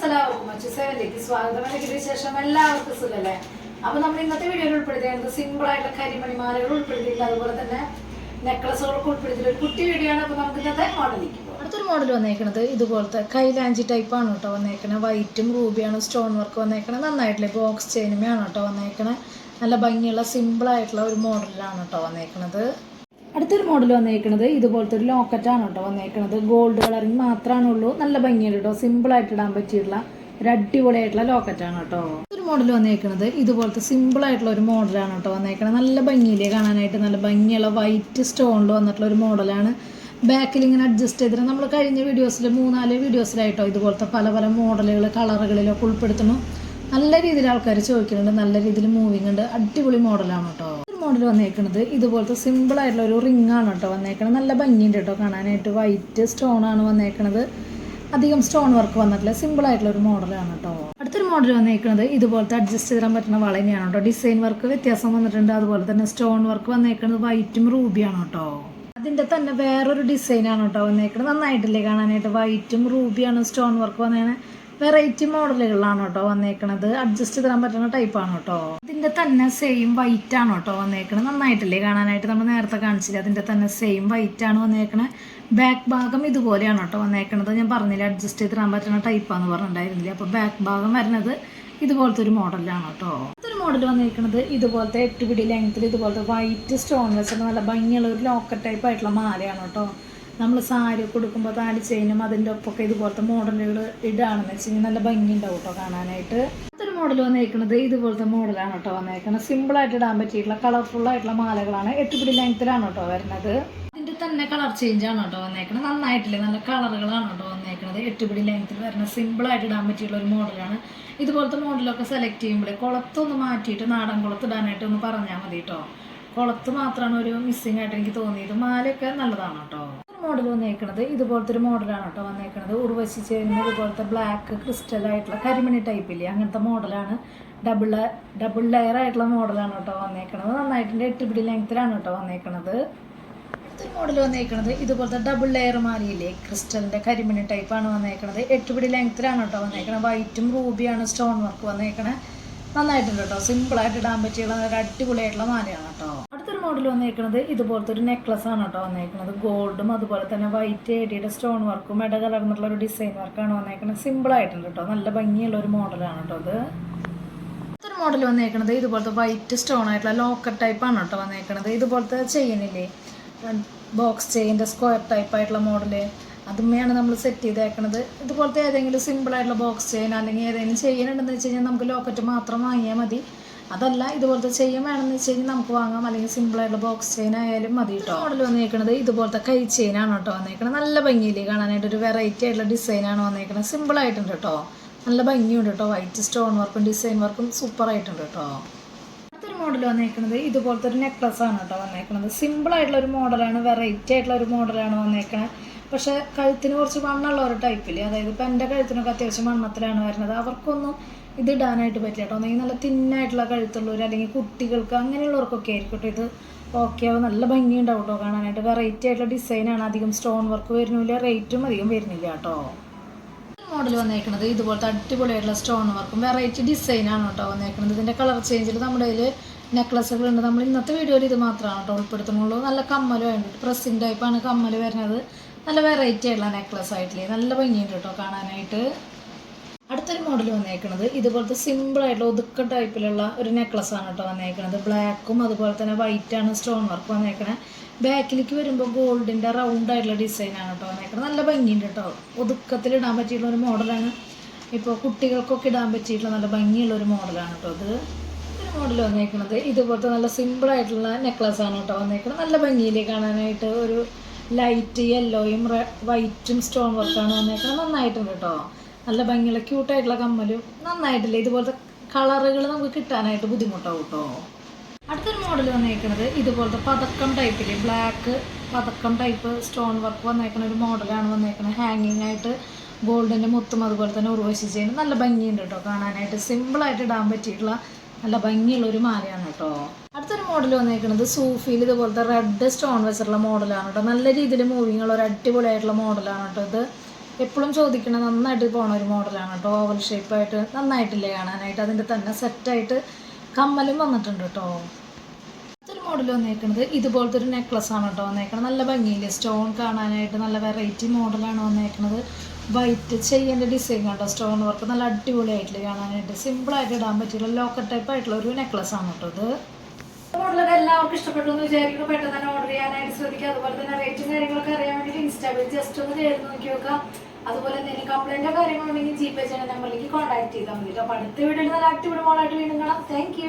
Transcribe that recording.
Friends എല്ലാവർക്കും സ്വാഗതം. അല്ലെങ്കിൽ ശേഷം എല്ലാവർക്കും സുഖല്ലേ? അപ്പൊ നമ്മൾ ഇന്നത്തെ വീഡിയോയിൽ ഉൾപ്പെടുത്തിയത് സിമ്പിൾ ആയിട്ടുള്ള കരിമണിമാലകൾ ഉൾപ്പെടുത്തിയിട്ടുണ്ട്. അതുപോലെ തന്നെ നെക്ലസുകളൊക്കെ ഉൾപ്പെടുത്തിയിട്ട് ഒരു കുട്ടി വീഡിയോ ആണ്. അപ്പൊ നമുക്ക് ഇന്നത്തെ മോഡലിലേക്ക് അടുത്തൊരു മോഡൽ വന്നേക്കണത് ഇതുപോലത്തെ കൈലാഞ്ചി ടൈപ്പ് ആണ് കേട്ടോ വന്നേക്കണത് വൈറ്റും റൂബിയാണ് സ്റ്റോൺ വർക്ക് വന്നേക്കണത് നന്നായിട്ടുള്ള ബോക്സ് ചെയിനുമയാണ് കേട്ടോ വന്നേക്കണത് നല്ല ഭംഗിയുള്ള സിമ്പിൾ ആയിട്ടുള്ള ഒരു മോഡലാണ് കേട്ടോ വന്നേക്കണത്. അടുത്തൊരു മോഡൽ വന്നേക്കണത് ഇതുപോലത്തെ ഒരു ലോക്കറ്റാണ് കേട്ടോ വന്നേക്കണത്. ഗോൾഡ് കളറിങ് മാത്രമാണ് ഉള്ളൂ നല്ല ഭംഗിയുണ്ട് കേട്ടോ. സിമ്പിൾ ആയിട്ട് ഇടാൻ പറ്റിയിട്ടുള്ള ഒരു അടിപൊളിയായിട്ടുള്ള ലോക്കറ്റാണ് കേട്ടോ. ഒരു മോഡൽ വന്നേക്കണത് ഇതുപോലത്തെ സിമ്പിൾ ആയിട്ടുള്ള ഒരു മോഡലാണ് കേട്ടോ വന്നേക്കണത്. നല്ല ഭംഗിയില്ലേ കാണാനായിട്ട്? നല്ല ഭംഗിയുള്ള വൈറ്റ് സ്റ്റോണിൽ വന്നിട്ടുള്ള ഒരു മോഡലാണ് ബാക്കിൽ ഇങ്ങനെ അഡ്ജസ്റ്റ് ചെയ്തിട്ട് നമ്മൾ കഴിഞ്ഞ വീഡിയോസിൽ മൂന്നാൽ വീഡിയോസിലായിട്ടോ ഇതുപോലത്തെ പല പല മോഡലുകൾ കളറുകളിലൊക്കെ ഉൾപ്പെടുത്തണം നല്ല രീതിയിൽ ആൾക്കാർ ചോദിക്കുന്നുണ്ട്. നല്ല രീതിയിൽ മൂവിങ് ഉണ്ട്. അടിപൊളി മോഡലാണ് കേട്ടോ. മോഡൽ വന്നേക്കുന്നത് ഇതുപോലത്തെ സിമ്പിൾ ആയിട്ടുള്ള ഒരു റിംഗ് ആണ് കേട്ടോ വന്നേക്കണത്. നല്ല ഭംഗിയുണ്ട് കേട്ടോ കാണാനായിട്ട്. വൈറ്റ് സ്റ്റോൺ ആണ് വന്നേക്കണത്. അധികം സ്റ്റോൺ വർക്ക് വന്നിട്ടില്ല. സിമ്പിൾ ആയിട്ടുള്ള ഒരു മോഡലാണ് കേട്ടോ. അടുത്തൊരു മോഡൽ വന്നേക്കുന്നത് ഇതുപോലത്തെ അഡ്ജസ്റ്റ് ചെയ്താൻ പറ്റുന്ന വളനെയാണ് കേട്ടോ. ഡിസൈൻ വർക്ക് വ്യത്യാസം വന്നിട്ടുണ്ട്. അതുപോലെ തന്നെ സ്റ്റോൺ വർക്ക് വന്നേക്കുന്നത് വൈറ്റും റൂബിയാണ് കേട്ടോ. അതിന്റെ തന്നെ വേറൊരു ഡിസൈനാണ് കേട്ടോ വന്നേക്കുന്നത് നന്നായിട്ടില്ലേ കാണാനായിട്ട്? വൈറ്റും റൂബിയാണ് സ്റ്റോൺ വർക്ക് വന്നേക്കണേ വെറൈറ്റി മോഡലുകളാണ് കേട്ടോ വന്നേക്കണത്. അഡ്ജസ്റ്റ് ചെയ്യാൻ പറ്റുന്ന ടൈപ്പാണ് കേട്ടോ. ഇതിന്റെ തന്നെ സെയിം വൈറ്റ് ആണ് കേട്ടോ വന്നേക്കണത്. നന്നായിട്ടില്ലേ കാണാനായിട്ട്? നമ്മൾ നേരത്തെ കാണിച്ചില്ല അതിന്റെ തന്നെ സെയിം വൈറ്റ് ആണ് വന്നേക്കണത്. ബാക്ക് ഭാഗം ഇതുപോലെയാണ് കേട്ടോ വന്നേക്കണത്. ഞാൻ പറഞ്ഞില്ല അഡ്ജസ്റ്റ് ചെയ്തിടാൻ പറ്റുന്ന ടൈപ്പാന്ന് പറഞ്ഞിട്ടുണ്ടായിരുന്നില്ല? അപ്പോൾ ബാക്ക് ഭാഗം വരുന്നത് ഇതുപോലത്തെ ഒരു മോഡലാണ് കേട്ടോ. ഇതൊരു മോഡൽ വന്നിരിക്കുന്നത് ഇതുപോലത്തെ എട്ടുപിടി ലെങ്ത്തിൽ ഇതുപോലത്തെ വൈറ്റ് സ്റ്റോൺ വെച്ചിട്ട് നല്ല ഭംഗിയുള്ള ഒരു ലോക്കറ്റ് ടൈപ്പ് ആയിട്ടുള്ള മാലയാണ് കേട്ടോ. നമ്മൾ സാരി കൊടുക്കുമ്പോൾ താലി ചെയിനും അതിന്റെ ഒപ്പമൊക്കെ ഇതുപോലത്തെ മോഡലുകൾ ഇടുകയാണെന്ന് വെച്ച് കഴിഞ്ഞാൽ നല്ല ഭംഗി ഉണ്ടാവും കേട്ടോ കാണാനായിട്ട്. അടുത്തൊരു മോഡൽ വന്നേക്കുന്നത് ഇതുപോലത്തെ മോഡലാണ് കേട്ടോ വന്നേക്കുന്നത് സിമ്പിളായിട്ട് ഇടാൻ പറ്റിയിട്ടുള്ള കളർഫുൾ ആയിട്ടുള്ള മാലകളാണ്. എട്ടുപിടി ലെങ്ത്തിലാണ് കേട്ടോ വരുന്നത്. ഇതിന്റെ തന്നെ കളർ ചേഞ്ച് ആണ് കേട്ടോ വന്നേക്കുന്നത് നന്നായിട്ടില്ലേ? നല്ല കളറുകളാണ് കേട്ടോ വന്നേക്കുന്നത് എട്ടുപിടി ലെങ്ത്തിൽ വരുന്ന സിമ്പിളായിട്ട് ഇടാൻ പറ്റിയുള്ള ഒരു മോഡലാണ് ഇതുപോലത്തെ മോഡലൊക്കെ സെലക്ട് ചെയ്യുമ്പോൾ കുളത്തൊന്ന് മാറ്റിയിട്ട് നാടൻ കുളത്ത് ഇടാനായിട്ട് ഒന്ന് പറഞ്ഞാൽ മതി കേട്ടോ. കുളത്ത് മാത്രമാണ് ഒരു മിസ്സിങ് ആയിട്ട് എനിക്ക് തോന്നിയത്. മാലയൊക്കെ നല്ലതാണ് കേട്ടോ. മോഡൽ വന്നേക്കണത്. ഇതുപോലത്തെ ഒരു മോഡലാണ് കേട്ടോ വന്നേക്കണത്. ഉർവശി ചേരുന്ന ഇതുപോലത്തെ ബ്ലാക്ക് ക്രിസ്റ്റൽ ആയിട്ടുള്ള കരിമണി ടൈപ്പ് ഇല്ലേ? അങ്ങനത്തെ മോഡലാണ് ഡബിൾ ഡബിൾ ലെയർ ആയിട്ടുള്ള മോഡലാണ് കേട്ടോ വന്നേക്കണത്. നന്നായിട്ടുണ്ട് എട്ട് പിടി ലെങ്ത്തിലാണ് കേട്ടോ വന്നേക്കണത്. അടുത്തൊരു മോഡൽ വന്നേക്കണത് ഇതുപോലത്തെ ഡബിൾ ലെയർ മാലയില്ലേ ക്രിസ്റ്റലിന്റെ കരിമണി ടൈപ്പാണ് വന്നേക്കണത്. എട്ട് പിടി ലെങ്ത്തിലാണ് കേട്ടോ വന്നേക്കണത്. വൈറ്റും റൂബിയാണ് സ്റ്റോൺ വർക്ക് വന്നേക്കണേ. നന്നായിട്ടുണ്ട് കേട്ടോ. സിമ്പിളായിട്ട് ഇടാൻ പറ്റിയുള്ള ഒരു അടിപൊളിയായിട്ടുള്ള മാലയാണ് കേട്ടോ. മോഡൽ വന്നിരിക്കുന്നത് ഇതുപോലത്തെ ഒരു നെക്ലസ് ആണ് കേട്ടോ വന്നേക്കുന്നത് ഗോൾഡും അതുപോലെ തന്നെ വൈറ്റ് ഏരിയയുടെ സ്റ്റോൺ വർക്കും ഇട കലർന്നിട്ടുള്ള ഒരു ഡിസൈൻ വർക്കാണ് വന്നേക്കുന്നത് സിമ്പിൾ ആയിട്ടുണ്ട് കേട്ടോ. നല്ല ഭംഗിയുള്ള ഒരു മോഡലാണ് കേട്ടോ അത്. ഒരു മോഡൽ വന്നേക്കുന്നത് ഇതുപോലത്തെ വൈറ്റ് സ്റ്റോൺ ആയിട്ടുള്ള ലോക്കർ ടൈപ്പ് ആണ് കേട്ടോ വന്നേക്കുന്നത് ഇതുപോലത്തെ ചെയിനില്ലേ ബോക്സ് ചെയിന്റെ സ്ക്വയർ ടൈപ്പ് ആയിട്ടുള്ള മോഡൽ അതുമ്മയാണ് നമ്മൾ സെറ്റ് ചെയ്തേക്കണത്. ഇതുപോലത്തെ ഏതെങ്കിലും സിമ്പിൾ ആയിട്ടുള്ള ബോക്സ് ചെയിൻ അല്ലെങ്കിൽ ഏതെങ്കിലും ചെയിൻ ഉണ്ടെന്ന് വെച്ച് കഴിഞ്ഞാൽ നമുക്ക് ലോക്കറ്റ് മാത്രം വാങ്ങിയാൽ മതി. അതല്ല ഇതുപോലത്തെ ചെയിൻ വേണമെന്ന് വെച്ച് കഴിഞ്ഞാൽ നമുക്ക് വാങ്ങാം. അല്ലെങ്കിൽ സിമ്പിൾ ആയിട്ടുള്ള ബോക്സ് ചെയിൻ ആയാലും മതി കേട്ടോ മോഡൽ വന്നേക്കണത് ഇതുപോലത്തെ കൈ ചെയിനാണ് കേട്ടോ വന്നേക്കണത്. നല്ല ഭംഗിയില്ലേ കാണാനായിട്ട്? ഒരു വെറൈറ്റി ആയിട്ടുള്ള ഡിസൈനാണ് വന്നേക്കണത്. സിമ്പിൾ ആയിട്ടുണ്ട് കേട്ടോ നല്ല ഭംഗിയുണ്ട് കേട്ടോ വൈറ്റ് സ്റ്റോൺ വർക്കും ഡിസൈൻ വർക്കും സൂപ്പർ ആയിട്ടുണ്ട് കേട്ടോ മോഡൽ വന്നേക്കുന്നത് ഇതുപോലത്തെ ഒരു നെക്ലസ് ആണ് കേട്ടോ വന്നേക്കുന്നത് സിമ്പിൾ ആയിട്ടുള്ള ഒരു മോഡലാണ് വെറൈറ്റി ആയിട്ടുള്ള ഒരു മോഡലാണ് വന്നേക്കണത്. പക്ഷേ കഴുത്തിന് കുറച്ച് മണ്ണുള്ള ഒരു ടൈപ്പിൽ അതായത് ഇപ്പം എന്റെ കഴുത്തിനൊക്കെ അത്യാവശ്യം വണ്ണത്തിലാണ് വരുന്നത്. അവർക്കൊന്നും ഇത് ഇടാനായിട്ട് പറ്റില്ല കേട്ടോ. ഒന്നെങ്കിൽ നല്ല തിന്നായിട്ടുള്ള കഴുത്തുള്ളവർ അല്ലെങ്കിൽ കുട്ടികൾക്ക് അങ്ങനെയുള്ളവർക്കൊക്കെ ആയിരിക്കട്ടെ ഇത് ഓക്കെ ആവും നല്ല ഭംഗിയുണ്ടാവും കേട്ടോ കാണാനായിട്ട്. വെറൈറ്റി ആയിട്ടുള്ള ഡിസൈനാണ് അധികം സ്റ്റോൺ വർക്ക് വരുന്നില്ല റേറ്റും അധികം വരുന്നില്ല കേട്ടോ. മോഡൽ വന്നേക്കുന്നത് ഇതുപോലത്തെ അടിപൊളിയായിട്ടുള്ള സ്റ്റോൺ വർക്കും വെറൈറ്റി ഡിസൈനാണ് കേട്ടോ വന്നേക്കുന്നത് ഇതിന്റെ കളർ ചേഞ്ചിൽ നമ്മുടെ കയ്യിൽ നെക്ലസുകളുണ്ട് നമ്മൾ ഇന്നത്തെ വീഡിയോയിൽ ഇത് മാത്രമാണ് കേട്ടോ ഉൾപ്പെടുത്തുന്നുള്ളൂ. നല്ല കമ്മൽ വേണ്ടിയിട്ട് പ്രസ്സിങ് ടൈപ്പാണ് കമ്മൽ വരുന്നത്. നല്ല വെറൈറ്റി ആയിട്ടുള്ള നെക്ലസ് ആയിട്ടില്ലേ? നല്ല ഭംഗിയുണ്ട് കേട്ടോ കാണാനായിട്ട്. അടുത്തൊരു മോഡൽ വന്നേക്കുന്നത് ഇതുപോലത്തെ സിമ്പിൾ ആയിട്ടുള്ള ഒതുക്ക ടൈപ്പിലുള്ള ഒരു നെക്ലസ് ആണ് കേട്ടോ വന്നേക്കുന്നത് ബ്ലാക്കും അതുപോലെ തന്നെ വൈറ്റ് ആണ് സ്റ്റോൺ വർക്ക് വന്നേക്കണേ. ബാക്കിലേക്ക് വരുമ്പോൾ ഗോൾഡിന്റെ റൗണ്ട് ആയിട്ടുള്ള ഡിസൈൻ ആണ് കേട്ടോ വന്നേക്കുന്നത് നല്ല ഭംഗിയുണ്ട് കേട്ടോ ഒതുക്കത്തിൽ ഇടാൻ പറ്റിയിട്ടുള്ള ഒരു മോഡലാണ് ഇപ്പോൾ കുട്ടികൾക്കൊക്കെ ഇടാൻ പറ്റിയിട്ടുള്ള നല്ല ഭംഗിയുള്ള ഒരു മോഡലാണ് കേട്ടോ അത് ഒരു മോഡൽ വന്നേക്കുന്നത് ഇതുപോലത്തെ നല്ല സിമ്പിൾ ആയിട്ടുള്ള നെക്ലസ് ആണ് കേട്ടോ വന്നേക്കുന്നത് നല്ല ഭംഗിയിലേക്ക് കാണാനായിട്ട്? ഒരു ലൈറ്റ് യെല്ലോയും വൈറ്റും സ്റ്റോൺ വർക്കാണ് വന്നേക്കുന്നത് നന്നായിട്ടുണ്ട് കേട്ടോ. നല്ല ഭംഗിയുള്ള ക്യൂട്ടായിട്ടുള്ള കമ്മലും നന്നായിട്ടില്ല? ഇതുപോലത്തെ കളറുകൾ നമുക്ക് കിട്ടാനായിട്ട് ബുദ്ധിമുട്ടാവും കേട്ടോ. അടുത്തൊരു മോഡൽ വന്നേക്കുന്നത് ഇതുപോലത്തെ പതക്കം ടൈപ്പിൽ ബ്ലാക്ക് പതക്കം ടൈപ്പ് സ്റ്റോൺ വർക്ക് വന്നേക്കുന്ന ഒരു മോഡലാണ് വന്നേക്കുന്നത് ഹാങ്ങിങ് ആയിട്ട് ഗോൾഡിന്റെ മുത്തും അതുപോലെ തന്നെ ഉർവശി ചെയ്യുന്നത് നല്ല ഭംഗിയുണ്ട് കേട്ടോ കാണാനായിട്ട്. സിമ്പിളായിട്ട് ഇടാൻ പറ്റിയിട്ടുള്ള നല്ല ഭംഗിയുള്ള ഒരു മാലയാണ് കേട്ടോ. അടുത്തൊരു മോഡൽ വന്നേക്കുന്നത് സൂഫിയിൽ ഇതുപോലത്തെ റെഡ് സ്റ്റോൺ വെച്ചിട്ടുള്ള മോഡലാണ് കേട്ടോ നല്ല രീതിയിൽ മൂവിങ് ഉള്ള ഒരു അടിപൊളിയായിട്ടുള്ള മോഡലാണ് കേട്ടോ ഇത്. എപ്പോഴും ചോദിക്കണ നന്നായിട്ട് പോണ ഒരു മോഡലാണ് കേട്ടോ ഓവൽ ഷേപ്പായിട്ട് നന്നായിട്ടില്ലേ കാണാനായിട്ട് അതിന്റെ തന്നെ സെറ്റായിട്ട് കമ്മലും വന്നിട്ടുണ്ട് കേട്ടോ അടുത്തൊരു മോഡൽ വന്നേക്കുന്നത് ഇതുപോലത്തെ ഒരു നെക്ലസ് ആണ് കേട്ടോ വന്നേക്കുന്നത് നല്ല ഭംഗിയിൽ സ്റ്റോൺ കാണാനായിട്ട് നല്ല വെറൈറ്റി മോഡലാണ് വന്നേക്കുന്നത് വൈറ്റ് ചെയ്യേണ്ട ഡിസൈൻ കണ്ടോ? സ്റ്റോൺ വർക്ക് നല്ല അടിപൊളിയായിട്ടില്ല കാണാനായിട്ട്. സിമ്പിളായിട്ട് ഇടാൻ പറ്റിയുള്ള ലോക്കർ ടൈപ്പ് ആയിട്ടുള്ള ഒരു നെക്ലസ് ആണ് കേട്ടോ ഇത്. മോഡലൊക്കെ എല്ലാവർക്കും ഇഷ്ടപ്പെട്ടു എന്ന് വിചാരിക്കുന്നു. പെട്ടെന്ന് തന്നെ ഓർഡർ ചെയ്യാനായിട്ട് ശ്രദ്ധിക്കുക അതുപോലെ തന്നെ റേറ്റും കാര്യങ്ങളൊക്കെ അറിയാൻ വേണ്ടിയിട്ട് ഇൻസ്റ്റാഗ്രാം ജസ്റ്റ് ഒന്ന് കയറി നോക്കി നോക്കാം അതുപോലെ എന്തെങ്കിലും കംപ്ലൈന്റോ കാര്യങ്ങളുണ്ടെങ്കിൽ ജി പേ ചെയ്യുന്ന നമ്പറിലേക്ക് കോൺടാക്ട് ചെയ്താൽ മതി. അപ്പോൾ അടുത്ത വീഡിയോയിൽ നല്ല ആക്റ്റീവ് മോളായിട്ട് വീണ്ടും കാണാം. താങ്ക്